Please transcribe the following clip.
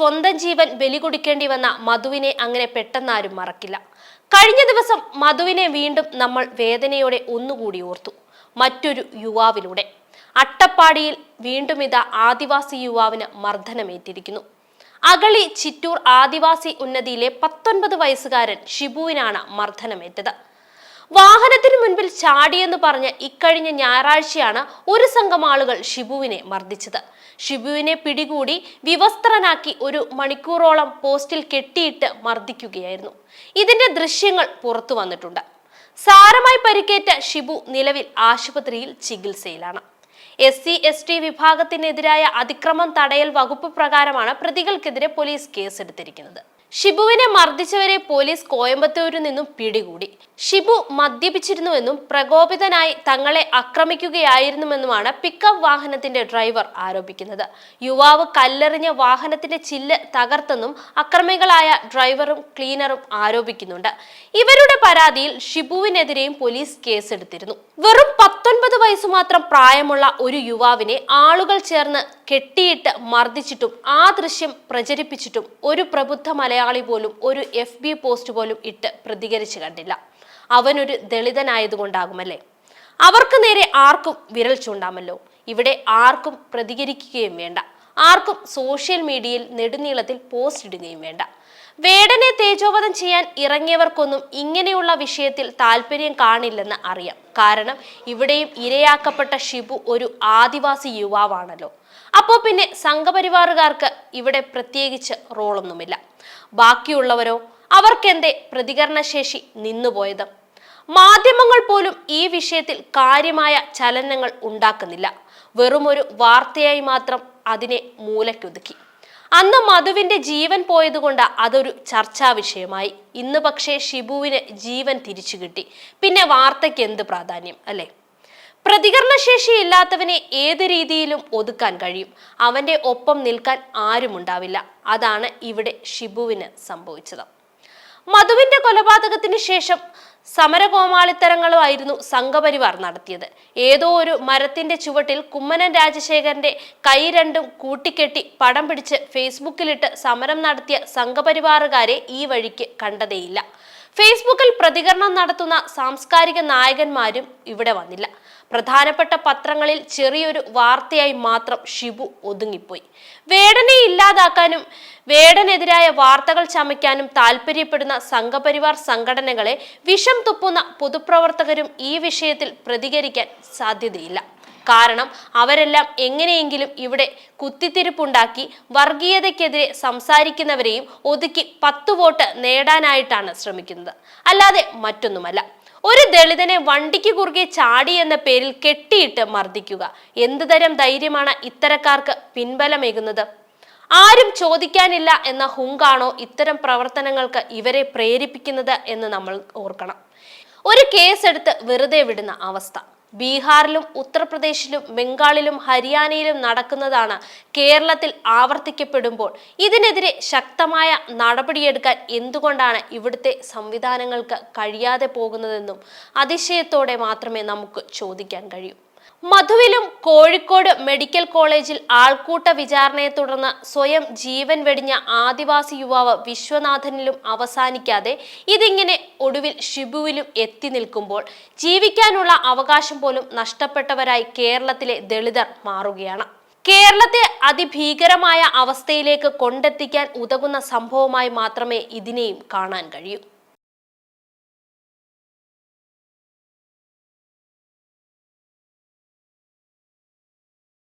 സ്വന്തം ജീവൻ ബലി വന്ന മധുവിനെ അങ്ങനെ പെട്ടെന്നാരും മറക്കില്ല. കഴിഞ്ഞ ദിവസം മധുവിനെ വീണ്ടും നമ്മൾ വേദനയോടെ ഒന്നുകൂടി ഓർത്തു. മറ്റൊരു യുവാവിലൂടെ. അട്ടപ്പാടിയിൽ വീണ്ടും ഇതാ ആദിവാസി യുവാവിന് മർദ്ദനമേറ്റിരിക്കുന്നു. അഗളി ചിറ്റൂർ ആദിവാസി ഉന്നതിയിലെ പത്തൊൻപത് വയസ്സുകാരൻ ഷിബുവിനാണ് മർദ്ദനമേറ്റത്. വാഹനത്തിന് മുൻപിൽ ചാടിയെന്ന് പറഞ്ഞ് ഇക്കഴിഞ്ഞ ഞായറാഴ്ചയാണ് ഒരു സംഘം ആളുകൾ ഷിബുവിനെ മർദ്ദിച്ചത്. ഷിബുവിനെ പിടികൂടി വിവസ്ത്രനാക്കി ഒരു മണിക്കൂറോളം പോസ്റ്റിൽ കെട്ടിയിട്ട് മർദ്ദിക്കുകയായിരുന്നു. ഇതിന്റെ ദൃശ്യങ്ങൾ പുറത്തു വന്നിട്ടുണ്ട്. സാരമായി പരിക്കേറ്റ ഷിബു നിലവിൽ ആശുപത്രിയിൽ ചികിത്സയിലാണ്. എസ് സി എസ് ടി വിഭാഗത്തിനെതിരായ അതിക്രമം തടയൽ വകുപ്പ് പ്രകാരമാണ് പ്രതികൾക്കെതിരെ പോലീസ് കേസെടുത്തിരിക്കുന്നത്. ഷിബുവിനെ മർദ്ദിച്ചവരെ പോലീസ് കോയമ്പത്തൂരിൽ നിന്നും പിടികൂടി. ഷിബു മദ്യപിച്ചിരുന്നുവെന്നും പ്രകോപിതനായി തങ്ങളെ ആക്രമിക്കുകയായിരുന്നുവെന്നുമാണ് പിക്കപ്പ് വാഹനത്തിന്റെ ഡ്രൈവർ ആരോപിക്കുന്നത്. യുവാവ് കല്ലെറിഞ്ഞ വാഹനത്തിന്റെ ചില്ല് തകർത്തെന്നും അക്രമികളായ ഡ്രൈവറും ക്ലീനറും ആരോപിക്കുന്നുണ്ട്. ഇവരുടെ പരാതിയിൽ ഷിബുവിനെതിരെയും പോലീസ് കേസെടുത്തിരുന്നു. വെറും പത്തൊൻപത് വയസ്സ് മാത്രം പ്രായമുള്ള ഒരു യുവാവിനെ ആളുകൾ ചേർന്ന് കെട്ടിയിട്ട് മർദ്ദിച്ചിട്ടും ആ ദൃശ്യം പ്രചരിപ്പിച്ചിട്ടും ഒരു പ്രബുദ്ധ മലയാളി പോലും ഒരു എഫ് ബി പോസ്റ്റ് പോലും ഇട്ട് പ്രതികരിച്ചു കണ്ടില്ല. അവനൊരു ദളിതനായതുകൊണ്ടാകുമല്ലേ? അവർക്ക് നേരെ ആർക്കും വിരൽ ചൂണ്ടാമല്ലോ. ഇവിടെ ആർക്കും പ്രതികരിക്കുകയും വേണ്ട. ആർക്കും സോഷ്യൽ മീഡിയയിൽ നെടുനീളത്തിൽ പോസ്റ്റ് ഇടുകയും വേണ്ട. വേടനെ തേജോവധം ചെയ്യാൻ ഇറങ്ങിയവർക്കൊന്നും ഇങ്ങനെയുള്ള വിഷയത്തിൽ താല്പര്യം കാണില്ലെന്ന് അറിയാം. കാരണം ഇവിടെയും ഇരയാക്കപ്പെട്ട ഷിബു ഒരു ആദിവാസി യുവാവാണല്ലോ. അപ്പോൾ പിന്നെ സംഘപരിവാറുകാർക്ക് ഇവിടെ പ്രത്യേകിച്ച് റോളൊന്നുമില്ല. ബാക്കിയുള്ളവരോ അവർക്കെന്തേ പ്രതികരണശേഷി നിന്നുപോയത്? മാധ്യമങ്ങൾ പോലും ഈ വിഷയത്തിൽ കാര്യമായ ചലനങ്ങൾ ഉണ്ടാക്കുന്നില്ല. വെറുമൊരു വാർത്തയായി മാത്രം അതിനെ മൂലയ്ക്കൊതുക്കി. അന്ന് മധുവിന്റെ ജീവൻ പോയതുകൊണ്ട് അതൊരു ചർച്ചാ വിഷയമായി. ഇന്ന് പക്ഷേ ഷിബുവിന് ജീവൻ തിരിച്ചു കിട്ടി. പിന്നെ വാർത്തയ്ക്ക് എന്ത് പ്രാധാന്യം അല്ലേ? പ്രതികരണശേഷി ഇല്ലാത്തവനെ ഏത് രീതിയിലും ഒതുക്കാൻ കഴിയും. അവന്റെ ഒപ്പം നിൽക്കാൻ ആരുമുണ്ടാവില്ല അതാണ് ഇവിടെ ഷിബുവിന് സംഭവിച്ചത്. മധുവിന്റെ കൊലപാതകത്തിന് ശേഷം സമരകോമാളിത്തരങ്ങളുമായിരുന്നു സംഘപരിവാർ നടത്തിയത്. ഏതോ ഒരു മരത്തിന്റെ ചുവട്ടിൽ കുമ്മനൻ രാജശേഖരന്റെ കൈ രണ്ടും കൂട്ടിക്കെട്ടി പടം പിടിച്ച് ഫേസ്ബുക്കിലിട്ട് സമരം നടത്തിയ സംഘപരിവാറുകാരെ ഈ വഴിക്ക് കണ്ടതേയില്ല. ഫേസ്ബുക്കിൽ പ്രതികരണം നടത്തുന്ന സാംസ്കാരിക നായകന്മാരും ഇവിടെ വന്നില്ല. പ്രധാനപ്പെട്ട പത്രങ്ങളിൽ ചെറിയൊരു വാർത്തയായി മാത്രം ഷിബു ഒതുങ്ങിപ്പോയി. വേടനെ ഇല്ലാതാക്കാനും വേടനെതിരായ വാർത്തകൾ ചമയ്ക്കാനും താൽപര്യപ്പെടുന്ന സംഘപരിവാർ സംഘടനകളെ വിഷം തുപ്പുന്ന പൊതുപ്രവർത്തകരും ഈ വിഷയത്തിൽ പ്രതികരിക്കാൻ സാധ്യതയില്ല. കാരണം അവരെല്ലാം എങ്ങനെയെങ്കിലും ഇവിടെ കുത്തിത്തിരിപ്പുണ്ടാക്കി വർഗീയതയ്ക്കെതിരെ സംസാരിക്കുന്നവരെയും ഒതുക്കി പത്തു വോട്ട് നേടാനായിട്ടാണ് ശ്രമിക്കുന്നത്. അല്ലാതെ മറ്റൊന്നുമല്ല. ഒരു ദളിതനെ വണ്ടിക്ക് കുറുകെ ചാടി എന്ന പേരിൽ കെട്ടിയിട്ട് മർദ്ദിക്കുക. എന്ത് തരം ധൈര്യമാണ് ഇത്തരക്കാർക്ക് പിൻബലമേകുന്നത്? ആരും ചോദിക്കാനില്ല എന്ന ഹുങ്കാണോ ഇത്തരം പ്രവർത്തനങ്ങൾക്ക് ഇവരെ പ്രേരിപ്പിക്കുന്നത് എന്ന് നമ്മൾ ഓർക്കണം. ഒരു കേസെടുത്ത് വെറുതെ വിടുന്ന അവസ്ഥ. ബീഹാറിലും ഉത്തർപ്രദേശിലും ബംഗാളിലും ഹരിയാനയിലും നടക്കുന്നതാണ് കേരളത്തിൽ ആവർത്തിക്കപ്പെടുമ്പോൾ. ഇതിനെതിരെ ശക്തമായ നടപടിയെടുക്കാൻ എന്തുകൊണ്ടാണ് ഇവിടുത്തെ സംവിധാനങ്ങൾക്ക് കഴിയാതെ പോകുന്നതെന്നും അതിശയത്തോടെ മാത്രമേ നമുക്ക് ചോദിക്കാൻ കഴിയൂ. മധുവിലും കോഴിക്കോട് മെഡിക്കൽ കോളേജിൽ ആൾക്കൂട്ട വിചാരണയെ തുടർന്ന് സ്വയം ജീവൻ വെടിഞ്ഞ ആദിവാസി യുവാവ് വിശ്വനാഥനിലും അവസാനിക്കാതെ ഇതിങ്ങനെ ഒടുവിൽ ഷിബുവിലും എത്തി നിൽക്കുമ്പോൾ ജീവിക്കാനുള്ള അവകാശം പോലും നഷ്ടപ്പെട്ടവരായി കേരളത്തിലെ ദളിതർ മാറുകയാണ്. കേരളത്തെ അതിഭീകരമായ അവസ്ഥയിലേക്ക് കൊണ്ടെത്തിക്കാൻ ഉതകുന്ന സംഭവമായി മാത്രമേ ഇതിനെയും കാണാൻ കഴിയൂ.